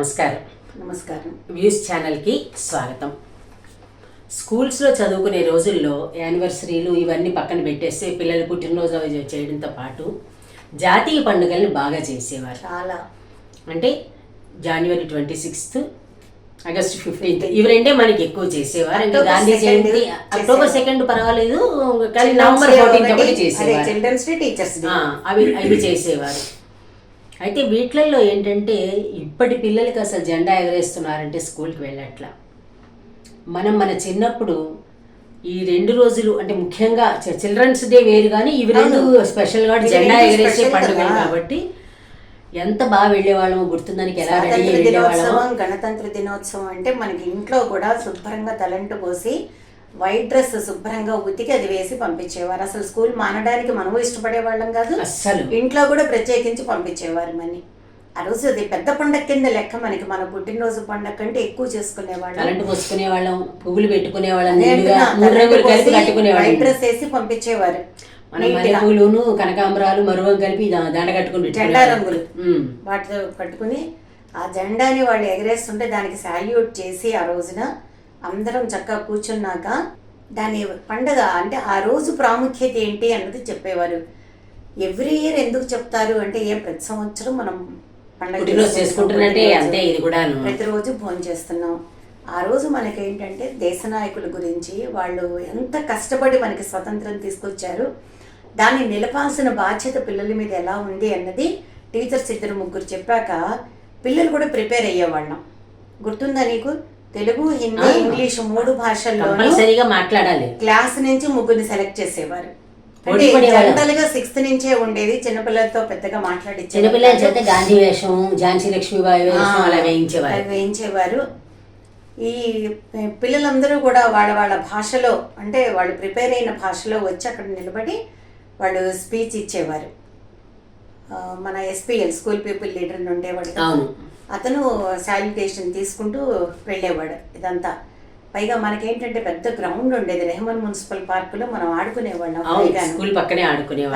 నమస్కారం. నమస్కారం. వ్యూస్ ఛానల్కి స్వాగతం. స్కూల్స్లో చదువుకునే రోజుల్లో యానివర్సరీలు ఇవన్నీ పక్కన పెట్టేస్తే పిల్లలు పుట్టినరోజు చేయడంతో పాటు జాతీయ పండుగల్ని బాగా చేసేవారు. చాలా. అంటే జనవరి ట్వంటీ సిక్స్త్ ఆగస్ట్ ఫిఫ్టీన్త్ ఇవి రెండే మనకి ఎక్కువ చేసేవారు. October Gandhi Jayanti October. Second పర్వాలేదు కానీ నవంబర్ ఫోర్టీన్త్ ఒకటి చేసేవారు. అవి అవి చేసేవారు. అయితే వీటిల్లో ఏంటంటే ఇప్పటి పిల్లలకి అసలు జెండా ఎగరేస్తున్నారంటే స్కూల్కి వెళ్ళట్లా. మనం మన చిన్నప్పుడు ఈ రెండు రోజులు అంటే ముఖ్యంగా చిల్డ్రన్స్ డే వేరు కానీ ఇవి రెండు స్పెషల్గా జెండా ఎగరేసే కదా. కాబట్టి ఎంత బాగా వెళ్ళేవాళ్ళము గుర్తుందానికి ఎలా రెడీ గణతంత్ర దినోత్సవం అంటే మనకి ఇంట్లో కూడా శుభ్రంగా తలంటు పోసి వైట్ డ్రెస్ శుభ్రంగా ఉతికి అది వేసి పంపించేవారు. అసలు స్కూల్ మానడానికి మనము ఇష్టపడే వాళ్ళం కాదు అస్సలు. ఇంట్లో కూడా ప్రత్యేకించి పంపించేవారు మని. ఆ రోజు అది పెద్ద పండగ కింద లెక్క మనకి మన పుట్టినరోజు పండగ కంటే ఎక్కువ చేసుకునేవాళ్ళం. కరెంటు పోసుకునే వాళ్ళం పువ్వులు పెట్టుకునే వాళ్ళం అదే నీళ్ళుగా అంటున్నా, మూడు రంగులు తలంటు కలిపి పోసి కట్టుకునే వైట్ డ్రెస్ వేసి పంపించేవారు. మనం. మల్లెపూలును కనకాంబరాలు మరువం కలిపి దండ కట్టుకుని జెండా పెట్టుకునేవాళ్ళం. రంగులు. వాటితో కట్టుకుని ఆ జెండాని వాళ్ళు ఎగరేస్తుంటే దానికి సాల్యూట్ చేసి ఆ రోజున అందరం చక్కగా కూర్చున్నాక దాని పండగ అంటే ఆ రోజు ప్రాముఖ్యత ఏంటి అన్నది చెప్పేవారు ఎవ్రీ ఇయర్ ఎందుకు చెప్తారు అంటే ఏ ప్రతి సంవత్సరం మనం పండగ చేసుకుంటున్నట్టే. అంతే ఇది. ప్రతిరోజు భోజనం చేస్తున్నాం ఆ రోజు మనకేంటంటే దేశ నాయకుల గురించి వాళ్ళు ఎంత కష్టపడి మనకి స్వతంత్రం తీసుకొచ్చారు దాన్ని నిలపాల్సిన బాధ్యత పిల్లల మీద ఎలా ఉంది అన్నది టీచర్స్ ఇద్దరు ముగ్గురు చెప్పాక పిల్లలు కూడా ప్రిపేర్ అయ్యేవాళ్ళం గుర్తుందా నీకు తెలుగు హిందీ. ఇంగ్లీష్ మూడు భాషల్లోనూ కంపల్సరీగా మాట్లాడాలి. క్లాస్ నుంచి ముగ్గురిని సెలెక్ట్ చేసేవారు. అంటే పోటీ పడేవాళ్ళం. జనరల్గా సిక్స్త్ నుంచే ఉండేది చిన్నపిల్లలతో పెద్దగా మాట్లాడించే చిన్నపిల్లల చేత గాంధీ వేషం ఝాన్సీ లక్ష్మీబాయి వేషం అలా వేయించేవారు. వేయించేవారు. ఈ పిల్లలందరూ కూడా వాళ్ళ వాళ్ళ భాషలో అంటే వాళ్ళు ప్రిపేర్ అయిన భాషలో వచ్చి అక్కడ నిలబడి వాళ్ళు స్పీచ్ ఇచ్చేవారు. మన ఎస్పీఎల్ స్కూల్ పీపుల్ లీడర్ ఉండేవాడు కదా. అతను శాల్యుటేషన్ తీసుకుంటూ వెళ్ళేవాడు ఇదంతా. పైగా మనకేంటంటే పెద్ద గ్రౌండ్ ఉండేది. రెహమాన్ మున్సిపల్ పార్కులో మనం ఆడుకునేవాళ్ళం. స్కూల్ పక్కనే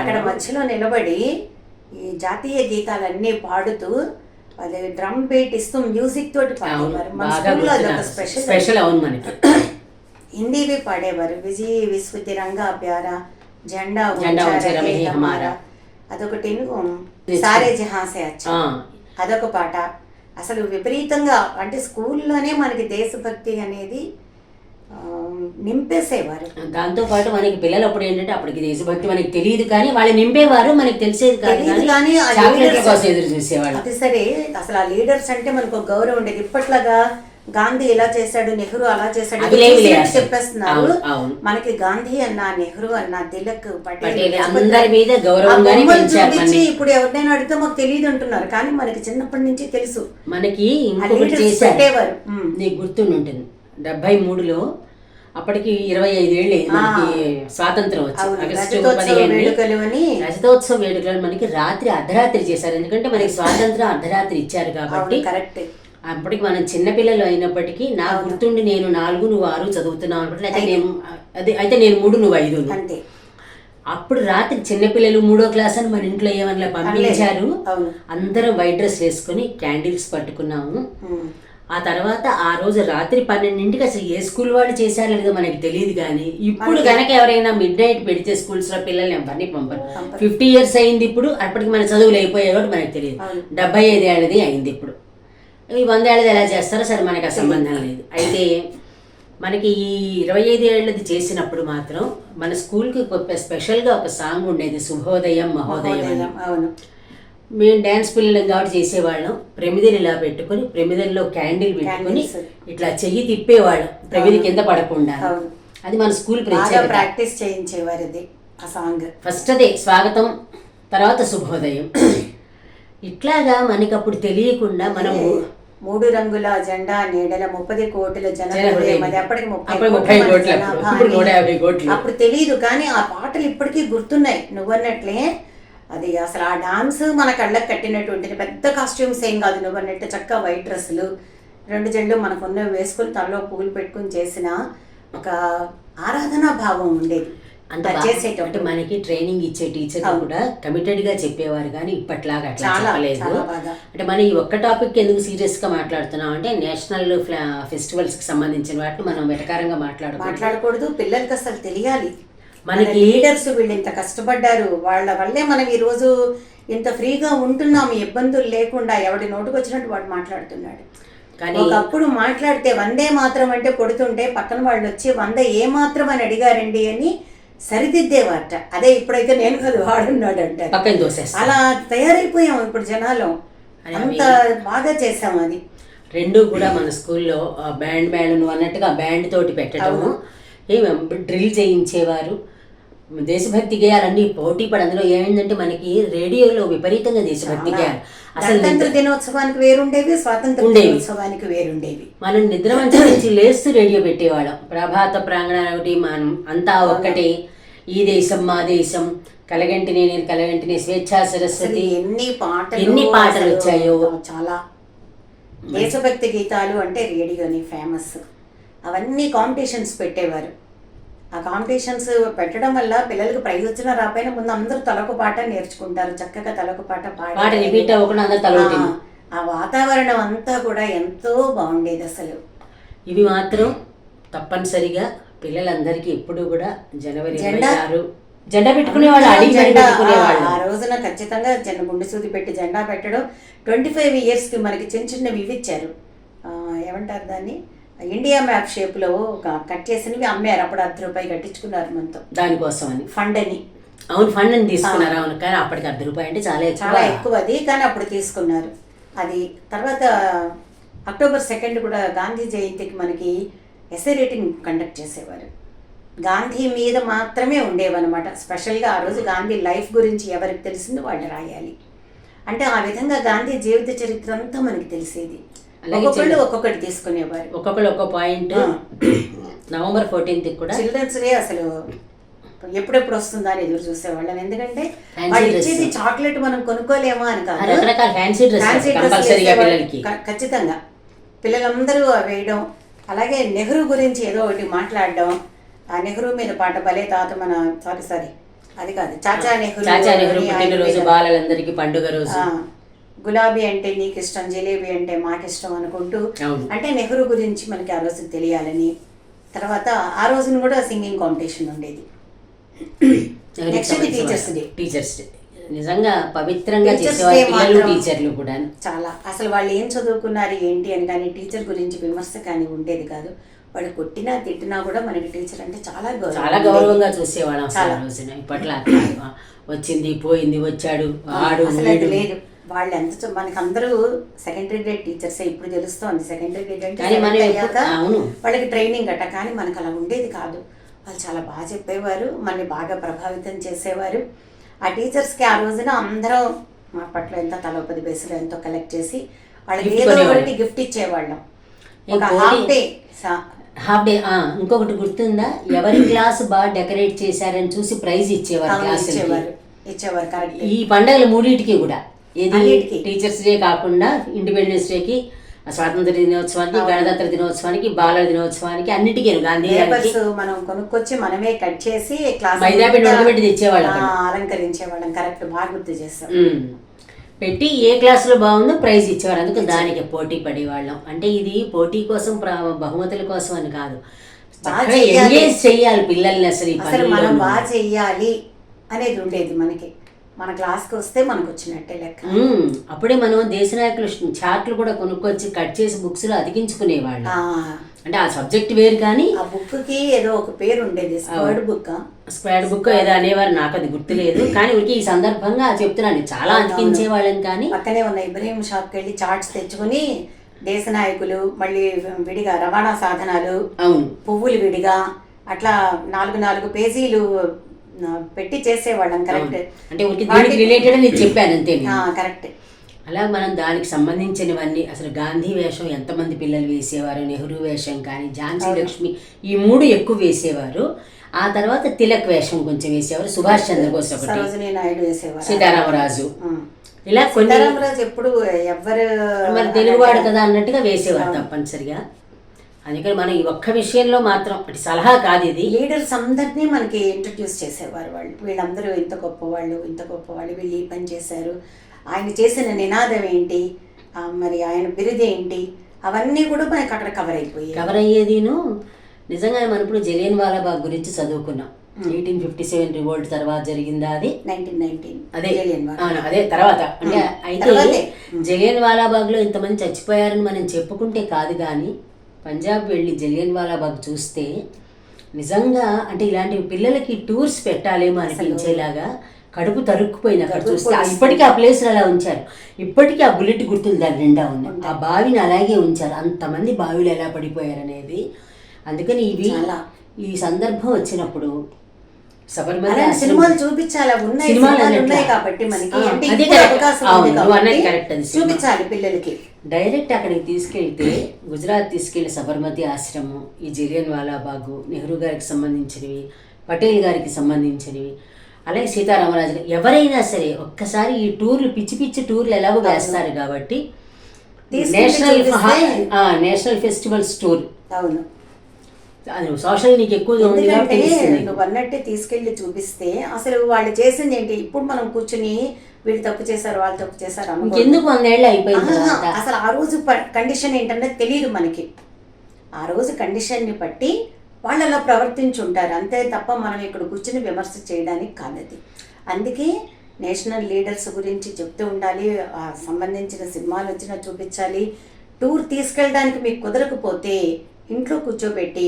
అక్కడ మధ్యలో నిలబడి ఈ జాతీయ గీతాలన్నీ పాడుతూ అది డ్రమ్ బీట్ ఇస్తూ మ్యూజిక్ తోటి పాడేవారు. మన బాగా స్కూల్లో అదొక గుర్తు స్పెషల్ స్పెషల్ అవును మనకి. హిందీవి పాడేవారు. విజయ్ విశ్వ తిరంగా ప్యారా జెండా అదొకటి సారే జహాసే అచ్చా. అదొక పాట. అసలు విపరీతంగా అంటే స్కూల్లోనే మనకి దేశభక్తి అనేది నింపేసేవారు. దాంతో పాటు మనకి పిల్లలు అప్పుడు ఏంటంటే అప్పటికి దేశభక్తి మనకి తెలియదు కానీ వాళ్ళు నింపేవారు మనకి తెలిసేది కాదు కానీ ఎదురు చూసేవాళ్ళు. అది సరే అసలు ఆ లీడర్స్ అంటే మనకు ఒక గౌరవం ఉండేది. ఇప్పట్లాగా గాంధీ ఇలా చేశాడు నెహ్రూ అలా చేశాడు. చెప్పేస్తున్నారు. మనకి గాంధీ అన్న నెహ్రూ అన్న తిలక్ పటేల్ అందరి మీద మనని. ఇప్పుడు ఎవరినైనా అడిగితే మాకు తెలియదు అంటున్నారు. కానీ మనకి చిన్నప్పటి నుంచి తెలుసు. మనకి పెట్టేవారు. నీకు గుర్తుండి ఉంటుంది డెబ్బై మూడులో అప్పటికి ఇరవై అయింది మనకి స్వాతంత్రం వచ్చి. అవును, ఆగస్టు రజతోత్సవ పదిహేను వేడుకలు అని రజతోత్సవ వేడుకలు మనకి రాత్రి అర్ధరాత్రి చేశారు. ఎందుకంటే మనకి స్వాతంత్రం అర్ధరాత్రి ఇచ్చారు కాబట్టి కరెక్ట్. అప్పటికి మనం చిన్నపిల్లలు అయినప్పటికీ నా గుర్తుండి నేను నాలుగు నువ్వు ఆరు చదువుతున్నావు అనుకుంటే అయితే నేను అదే అయితే నేను మూడు నువ్వు ఐదు అంతే. అప్పుడు రాత్రి చిన్నపిల్లలు మూడో క్లాస్ అని మన ఇంట్లో ఏమన్నా పంపించారు? అందరం వైట్ డ్రెస్ వేసుకొని క్యాండిల్స్ పట్టుకున్నాము. ఆ తర్వాత ఆ రోజు రాత్రి పన్నెండింటికి అసలు ఏ స్కూల్ వాళ్ళు చేశారో లేదో మనకి తెలియదు కానీ ఇప్పుడు కనుక ఎవరైనా మిడ్ నైట్ పెడితే స్కూల్స్లో పిల్లల్ని ఎవరిని పంపరు. ఫిఫ్టీ ఇయర్స్ అయింది ఇప్పుడు అప్పటికి మన చదువులు అయిపోయాయి కాబట్టి మనకి తెలియదు. డెబ్బై ఐదు ఏళ్ళది అయింది ఇప్పుడు. ఈ వందేళ్ళది ఎలా చేస్తారో సరే మనకి ఆ సంబంధం లేదు. అయితే మనకి ఈ ఇరవై ఐదు ఏళ్ళది చేసినప్పుడు మాత్రం మన స్కూల్కి స్పెషల్గా ఒక సాంగ్ ఉండేది శుభోదయం మహోదయం అవును. మేము డ్యాన్స్ పిల్లలం కాబట్టి చేసేవాళ్ళం. ప్రమిదలు ఇలా పెట్టుకొని ప్రమిదల్లో క్యాండిల్ పెట్టుకొని. ఇట్లా చెయ్యి తిప్పేవాళ్ళం ప్రమిది కింద పడకుండా. అది మన స్కూల్ ప్రాక్టీస్ చేయించేవారు ఇది ఆ సాంగ్. ఫస్ట్ అదే స్వాగతం తర్వాత శుభోదయం ఇట్లాగా మనకి అప్పుడు తెలియకుండా మనము మూడు రంగుల జెండా నీడల ముప్పది కోట్ల జన జన హృదయం. అది అప్పటికి ముప్పై కోట్ల. అప్పుడు. తెలియదు కానీ ఆ పాటలు ఇప్పటికీ గుర్తున్నాయి. నువ్వన్నట్లే. అది అసలు ఆ డాన్స్ మన కళ్ళకి కట్టినటువంటిది. పెద్ద కాస్ట్యూమ్స్ ఏం కాదు. నువ్వన్నట్టు చక్కగా వైట్ డ్రెస్సులు రెండు జెండు మనకున్న వేసుకుని తలలో పువ్వులు పెట్టుకుని చేసిన ఒక ఆరాధనా భావం ఉండేది. అంత చేసేటప్పుడు. మనకి ట్రైనింగ్ ఇచ్చే టీచర్. కూడా కమిటెడ్గా చెప్పేవారు కానీ ఇప్పట్లాగా అట్లా చాలా, చెప్పలేదు. అంటే మనం ఈ ఒక్క టాపిక్ ఎందుకు సీరియస్గా మాట్లాడుతున్నాం అంటే నేషనల్ ఫెస్టివల్స్కి సంబంధించిన వాటిని మనం వెటకారంగా మాట్లాడుకుంటాం మాట్లాడకూడదు పిల్లలకి అసలు తెలియాలి మన మనకి- లీడర్స్ వీళ్ళు ఇంత కష్టపడ్డారు వాళ్ళ వల్లే మనం ఈ రోజు ఇంత ఫ్రీగా ఉంటున్నాం ఇబ్బందులు లేకుండా ఎవడి నోటుకు వచ్చినట్టు వాడు మాట్లాడుతున్నాడు కానీ ఒకప్పుడు మాట్లాడితే వందే మాత్రం అంటే కొడుతుంటే పక్కన వాళ్ళు వచ్చి వంద ఏ మాత్రం అని అడిగారండి అని సరిదిద్దేవారట అదే ఇప్పుడైతే నేను కాదు వాడున్నాడు దోసేస్తాం అలా తయారైపోయాం ఇప్పుడు జనాలు. అంత బాగా చేసాం అది. రెండు కూడా మన స్కూల్లో బ్యాండ్ బ్యాండ్ అన్నట్టుగా బ్యాండ్ తోటి పెట్టడము. ఏమి డ్రిల్ చేయించేవారు. దేశభక్తి గేయాలన్నీ పోటీ పడి అందులో ఏమైందంటే మనకి రేడియోలో విపరీతంగా దేశభక్తి గేయాలు. అసలు గణతంత్ర దినోత్సవానికి వేరుండేవి స్వాతంత్ర. దినోత్సవానికి వేరుండేవి. మనం నిద్ర మంచం నుంచి లేస్తూ రేడియో పెట్టేవాళ్ళం. ప్రభాత ప్రాంగణం ఒకటి మనం అంతా ఒక్కటే. ఈ దేశం మా దేశం కలగంటిని నేను కలగంటిని స్వేచ్ఛా సరస్వతి. ఎన్ని పాటలు ఎన్ని పాటలు వచ్చాయో. చాలా. దేశభక్తి గీతాలు అంటే రేడియోని ఫేమస్. అవన్నీ కాంపిటీషన్స్ పెట్టేవారు. ఆ కాంపిటీషన్స్ పెట్టడం వల్ల పిల్లలకు ప్రైజ్ వచ్చినా రాపోయినా ముందు అందరూ తలొక పాట నేర్చుకుంటారు. చక్కగా తలొక పాట తలొకటి ఆ, వాతావరణం అంతా కూడా ఎంతో బాగుండేది అసలు. ఇవి మాత్రం తప్పనిసరిగా పిల్లలందరికీ ఎప్పుడు కూడా జనవరి జెండా? జెండా పెట్టుకునే వాళ్ళు అడిగి మరి జెండా, పెట్టుకునేవాళ్ళు. ఆ రోజున ఖచ్చితంగా జెండా గుండె సూది పెట్టి జెండా పెట్టడం ట్వంటీ ఫైవ్ ఇయర్స్కి మనకి చిన్న చిన్నవి ఇవి ఇచ్చారు. ఏమంటారు దాన్ని? ఇండియా మ్యాప్ షేప్లో ఒక కట్ చేసినవి అమ్మారు. అప్పుడు అర్ధ రూపాయి కట్టించుకున్నారు మనతో దానికోసం అని. ఫండ్ అని. అవును ఫండ్ అని తీసుకున్నారు. అవును కానీ అప్పటికి అర్ధ రూపాయి అంటే చాలా చాలా ఎక్కువ అది కానీ అప్పుడు తీసుకున్నారు. అది తర్వాత అక్టోబర్ సెకండ్ కూడా గాంధీ జయంతికి మనకి ఎస్ఏ రేటింగ్ కండక్ట్ చేసేవారు. గాంధీ మీద మాత్రమే ఉండేవన్నమాట. స్పెషల్గా ఆ రోజు గాంధీ లైఫ్ గురించి ఎవరికి తెలిసిందో వాళ్ళు రాయాలి. అంటే ఆ విధంగా గాంధీ జీవిత చరిత్ర అంతా మనకి తెలిసేది. ఒక్కొక్కళ్ళు ఒక్కొక్కటి తీసుకునేవారు. ఒక్కొక్కరు ఒక్కో పాయింట్. నవంబర్ ఫోర్టీన్త్ కూడా. చిల్డ్రన్స్ డే అసలు ఎప్పుడెప్పుడు వస్తుందా అని ఎదురు చూసేవాళ్ళం. ఎందుకంటే వాళ్ళు. ఇచ్చేది చాక్లెట్ మనం కొనుక్కోలేమా అని కాదు. ఫ్యాన్సీ డ్రెస్ ఖచ్చితంగా. పిల్లలందరూ వేయడం అలాగే నెహ్రూ గురించి ఏదో ఒకటి మాట్లాడడం ఆ నెహ్రూ మీద పాట భలే తాత మన సారీ సారీ అది కాదు. చాచా నెహ్రూ చాచా నెహ్రూ పుట్టినరోజు బాలలందరికీ పండుగ రోజు. గులాబీ అంటే నీకు ఇష్టం జిలేబీ అంటే మాకు ఇష్టం అనుకుంటూ అంటే నెహ్రూ గురించి మనకి ఆ రోజు తెలియాలని. తర్వాత ఆ రోజున కూడా సింగింగ్ కాంపిటీషన్ ఉండేది. Next teachers day teachers day నిజంగా పవిత్రంగా మాత్రం- టీచర్లు కూడా. చాలా. అసలు వాళ్ళు ఏం చదువుకున్నారు ఏంటి అని కానీ టీచర్ గురించి విమర్శ కానీ ఉండేది కాదు. వాళ్ళు కొట్టినా తిట్టినా కూడా మనకి టీచర్ అంటే చాలా గౌరవం చాలా. గౌరవంగా చూసేవాళ్ళం చాలా. రోజున. ఇప్పట్లో వచ్చింది పోయింది వచ్చాడు ఆడు. లేదు. వాళ్ళు ఎంత మనకి అందరూ సెకండరీ గ్రేడ్ టీచర్స్ ఇప్పుడు తెలుస్తోంది. సెకండరీ గ్రేడ్ అంటే అయ్యాక. వాళ్ళకి ట్రైనింగ్ అట్ట కానీ మనకు అలా ఉండేది కాదు. వాళ్ళు చాలా బాగా చెప్పేవారు మనని బాగా ప్రభావితం చేసేవారు. ఆ టీచర్స్కి ఆ రోజున అందరం మా పట్ల ఎంత తలో పది బేసులు ఎంతో కలెక్ట్ చేసి వాళ్ళకి ఏదో. ఒకటి గిఫ్ట్ ఇచ్చేవాళ్ళం. ఒక హాఫ్ డే హాఫ్ డే ఇంకొకటి గుర్తుందా? ఎవరి క్లాస్ బాగా డెకరేట్ చేశారని చూసి ప్రైజ్ ఇచ్చేవారు క్లాస్ ఇచ్చేవారు. ఇచ్చేవారు కరెక్ట్ ఈ పండగలు మూడింటికి కూడా. ఏది. టీచర్స్ డే కాకుండా ఇండిపెండెన్స్ డేకి స్వాతంత్ర దినోత్సవానికి గణతంత్ర దినోత్సవానికి బాలల దినోత్సవానికి అన్నిటికీ గాంధీ మనం కొనుక్కొచ్చి మనమే కట్ చేసి ఉడకబెట్టి తెచ్చేవాళ్ళం. అలంకరించేవాళ్ళం కరెక్ట్ బాగా గుర్తు చేస్తాం. పెట్టి ఏ క్లాసులో బాగుందో ప్రైజ్ ఇచ్చేవారు అందుకు దానికి పోటీ పడేవాళ్ళం అంటే ఇది పోటీ కోసం బహుమతుల కోసం అని కాదు. ఎంగేజ్ చేయాలి పిల్లల్ని అసలు మనం. బాగా చెయ్యాలి అనేది ఉండేది మనకి మన క్లాస్కి వస్తే మనకు వచ్చినట్టే లెక్క అప్పుడే మనం దేశ నాయకులు చార్ట్లు కూడా కొనుక్కొచ్చి కట్ చేసి బుక్స్లో అతికించుకునేవాళ్ళం. అంటే ఆ సబ్జెక్ట్ వేరు కానీ ఆ బుక్కి ఏదో ఒక పేరు ఉండేది స్క్వర్డ్ బుక్ స్క్వాడ్ బుక్ ఏదో అనేవారు నాకు అది గుర్తులేదు. కానీ ఈ సందర్భంగా చెప్తున్నాను చాలా అతికించే వాళ్ళం కానీ పక్కనే ఉన్న ఇబ్రహీం షాప్కి వెళ్ళి చార్ట్స్ తెచ్చుకుని దేశ నాయకులు మళ్ళీ విడిగా రవాణా సాధనాలు అవును. పువ్వులు విడిగా అట్లా నాలుగు నాలుగు పేజీలు పెట్టి చేసేవాళ్ళం కరెక్ట్. అంటే దీనికి రిలేటెడ్ అని చెప్పాను అంతే నేను. కరెక్ట్. అలా మనం దానికి సంబంధించినవన్నీ అసలు గాంధీ వేషం ఎంతమంది పిల్లలు వేసేవారు నెహ్రూ వేషం కానీ ఝాన్సీ లక్ష్మి ఈ మూడు ఎక్కువ వేసేవారు. ఆ తర్వాత తిలక్ వేషం కొంచెం వేసేవారు సుభాష్ చంద్రబోస్ ఒకటి నాయుడు వేసేవారు. సీతారామరాజు. ఇలా కొన్ని సీతారామరాజు ఎప్పుడు ఎవరు మరి తెలుగువాడు కదా అన్నట్టుగా వేసేవారు తప్పనిసరిగా. అందుకని మనం ఈ ఒక్క విషయంలో మాత్రం అంటే సలహా కాదు ఇది. లీడర్స్ అందరినీ మనకి ఇంట్రడ్యూస్ చేసేవారు వాళ్ళు. వీళ్ళందరూ ఇంత గొప్పవాళ్ళు ఇంత గొప్పవాళ్ళు వీళ్ళు ఈ పని చేశారు. ఆయన చేసిన నినాదం ఏంటి? మరి ఆయన బిరుదు ఏంటి? అవన్నీ కూడా మనకి అక్కడ కవర్ అయిపోయాయి. కవర్ అయ్యేదిను నిజంగానే మనం ఇప్పుడు జలియన్ వాలాబాగ్ గురించి చదువుకున్నాం. ఎయిటీన్ ఫిఫ్టీ సెవెన్ రివోల్ట్ తర్వాత జరిగిందా అది? Nineteen nineteen. అదే. అదే తర్వాత. అంటే అయితే. జలియన్ వాలాబాగ్లో ఇంతమంది చచ్చిపోయారని మనం చెప్పుకుంటే కాదు కానీ పంజాబ్ వెళ్ళి జలియన్ వాలాబాగ్ చూస్తే నిజంగా అంటే ఇలాంటి పిల్లలకి టూర్స్ పెట్టాలేమో అనిపించేలాగా కడుపు తరుక్కుపోయింది అక్కడ చూస్తే. ఇప్పటికీ ఆ ప్లేస్ అలా ఉంచారు. ఇప్పటికీ ఆ బుల్లెట్ గుర్తులు దాని నిండా ఉన్నాయి ఆ బావిని అలాగే ఉంచారు. అంతమంది బావిలు ఎలా పడిపోయారు అనేది అందుకని ఇవి. ఈ సందర్భం వచ్చినప్పుడు సినిమాలు చూపించాలి ఉన్నాయి సినిమాలు? ఉన్నాయి కాబట్టి మనకి అంటే. అవకాశం. చూపించాలి పిల్లలకి డైరెక్ట్ అక్కడికి తీసుకెళ్తే గుజరాత్ తీసుకెళ్ళి సబర్మతి ఆశ్రమం ఈ జలియన్ వాలాబాగు నెహ్రూ గారికి సంబంధించినవి పటేల్ గారికి సంబంధించినవి అలాగే సీతారామరాజు గారు ఎవరైనా సరే ఒక్కసారి ఈ టూర్లు పిచ్చి పిచ్చి టూర్లు ఎలాగో వేస్తారు కాబట్టి నేషనల్ నేషనల్ ఫెస్టివల్స్ టూర్ అవును సోషల్ నీకు కాబట్టి ఎందుకంటే. నువ్వు అన్నట్టే తీసుకెళ్ళి చూపిస్తే అసలు వాళ్ళు చేసింది ఏంటి? ఇప్పుడు మనం కూర్చుని వీళ్ళు తప్పు చేశారు వాళ్ళు తప్పు చేశారు ఇంకెందుకు వందేళ్ళు అయిపోయింది అసలు ఆ రోజు కండిషన్ ఏంటంటే తెలియదు మనకి. ఆ రోజు కండిషన్ని బట్టి వాళ్ళు అలా ప్రవర్తించుంటారు. అంతే తప్ప మనం ఇక్కడ కూర్చుని విమర్శ చేయడానికి కాదది. అందుకే నేషనల్ లీడర్స్ గురించి చెప్తూ ఉండాలి ఆ సంబంధించిన సినిమాలు వచ్చినా చూపించాలి. టూర్ తీసుకెళ్ళడానికి మీకు కుదరకపోతే ఇంట్లో కూర్చోబెట్టి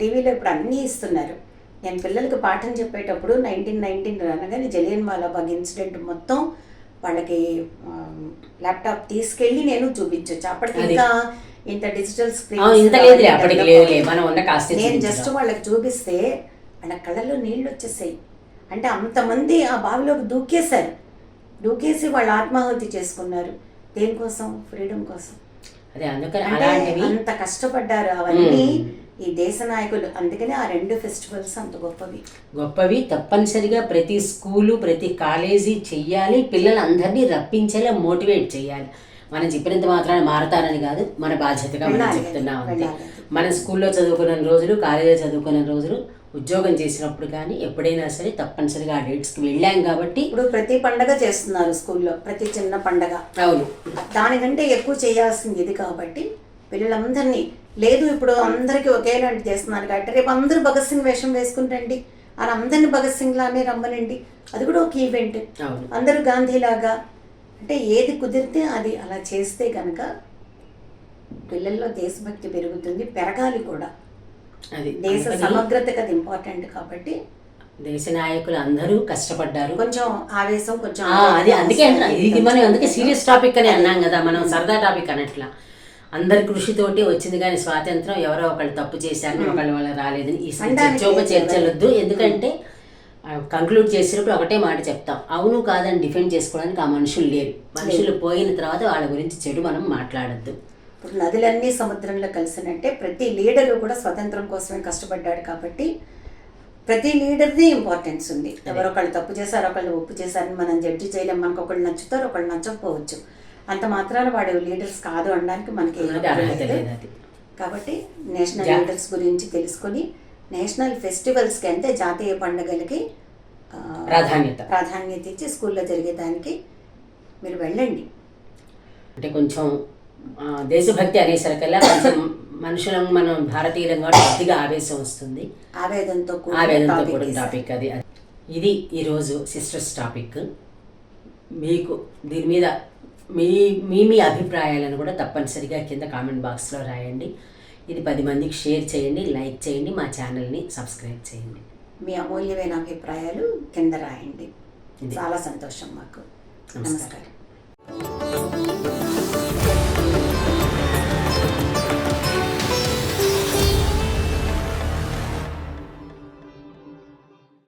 టీవీలో ఇప్పుడు అన్నీ ఇస్తున్నారు. నేను పిల్లలకి పాఠం చెప్పేటప్పుడు నైన్టీన్ నైన్టీన్ అనగానే జలియన్ వాలాబాగ్ ఇన్సిడెంట్ మొత్తం వాళ్ళకి ల్యాప్టాప్ తీసుకెళ్ళి నేను చూపించవచ్చు అప్పటికి. ఇంకా ఇంత డిజిటల్ స్క్రీన్ నేను జస్ట్ వాళ్ళకి చూపిస్తే వాళ్ళ కళ్ళల్లో నీళ్ళు వచ్చేసాయి. అంటే అంతమంది ఆ బావిలోకి దూకేశారు. దూకేసి వాళ్ళు ఆత్మాహుతి చేసుకున్నారు. దేనికోసం? ఫ్రీడమ్ కోసం. అదే అందుకని అంత కష్టపడ్డారు అవన్నీ. ఈ దేశ నాయకులు. అందుకనే ఆ రెండు ఫెస్టివల్స్ అంత గొప్పవి. గొప్పవి. తప్పనిసరిగా ప్రతి స్కూలు ప్రతి కాలేజీ చెయ్యాలి. పిల్లలందరినీ రప్పించేలా మోటివేట్ చేయాలి మనం చెప్పినంత మాత్రాన మారతారని కాదు మన బాధ్యతగా మనం చెప్తున్నాం అంతే. మన స్కూల్లో చదువుకున్న రోజులు కాలేజీలో చదువుకున్న రోజులు ఉద్యోగం చేసినప్పుడు కానీ ఎప్పుడైనా సరే తప్పనిసరిగా ఆ డేట్స్కి వెళ్ళాం కాబట్టి ఇప్పుడు ప్రతి పండగ చేస్తున్నారు స్కూల్లో ప్రతి చిన్న పండగ. అవును. దానికంటే ఎక్కువ చేయాల్సింది ఇది కాబట్టి పిల్లలందరినీ లేదు ఇప్పుడు అందరికీ ఒకేలాంటి చేస్తున్నారు కాబట్టి రేపు అందరూ భగత్ సింగ్ వేషం వేసుకుంటండి అలా అందరిని భగత్ సింగ్ లానే రమ్మనండి. అది కూడా ఒక ఈవెంట్ అవును. అందరూ గాంధీలాగా అంటే ఏది కుదిరితే అది అలా చేస్తే కనుక పిల్లల్లో దేశభక్తి పెరుగుతుంది పెరగాలి కూడా. అది. దేశ అందుకని సమగ్రతకి అది ఇంపార్టెంట్ కాబట్టి. దేశ నాయకులు అందరూ కష్టపడ్డారు. కొంచెం ఆవేశం కొంచెం అది అందుకే. ఇది మనం అందుకే సీరియస్ టాపిక్ అని అన్నాం కదా మనం సరదా టాపిక్ అనట్లా అందరి కృషితోటి వచ్చింది కానీ స్వాతంత్రం ఎవరో ఒకళ్ళు తప్పు చేశారని ఒకళ్ళ వల్ల రాలేదని ఈ చర్చోప లేదు. చర్చలొద్దు. ఎందుకంటే కంక్లూడ్ చేసినప్పుడు ఒకటే మాట చెప్తాం. అవును కాదని డిఫెండ్ చేసుకోవడానికి ఆ మనుషులు లేరు. మనుషులు పోయిన తర్వాత వాళ్ళ గురించి చెడు మనం మాట్లాడద్దు. ఇప్పుడు నదులన్నీ సముద్రంలో కలిసినట్టే ప్రతి లీడరు కూడా స్వతంత్రం కోసమే కష్టపడ్డాడు కాబట్టి ప్రతి లీడర్ది ఇంపార్టెన్స్ ఉంది. ఎవరొకళ్ళు తప్పు చేశారు ఒకళ్ళు ఒప్పు చేశారని మనం జడ్జి చేయలేం. మనకు ఒకళ్ళు నచ్చుతారు ఒకళ్ళు నచ్చకపోవచ్చు. అంత మాత్రాన వాడు లీడర్స్ కాదు అనడానికి మనకి కాబట్టి నేషనల్ లీడర్స్ గురించి తెలుసుకొని నేషనల్ ఫెస్టివల్స్కి అంటే జాతీయ పండుగలకి ప్రాధాన్యత. ప్రాధాన్యత ఇచ్చి స్కూల్లో జరిగేదానికి మీరు వెళ్ళండి. అంటే కొంచెం దేశభక్తి అనేసరికల్లా కొంచెం మనుషులం మనం భారతీయులం కాబట్టి కొద్దిగా ఆవేశం వస్తుంది. ఆవేదనతో topic కూడిన. టాపిక్ అది. ఇది ఈరోజు సిస్టర్స్ టాపిక్. మీకు దీని మీద మీ మీ మీ అభిప్రాయాలను కూడా తప్పనిసరిగా కింద కామెంట్ బాక్స్లో రాయండి. ఇది పది మందికి షేర్ చేయండి లైక్ చేయండి మా ఛానల్ని సబ్స్క్రైబ్ చేయండి. మీ అమూల్యమైన అభిప్రాయాలు కింద రాయండి. చాలా సంతోషం మాకు. నమస్కారం.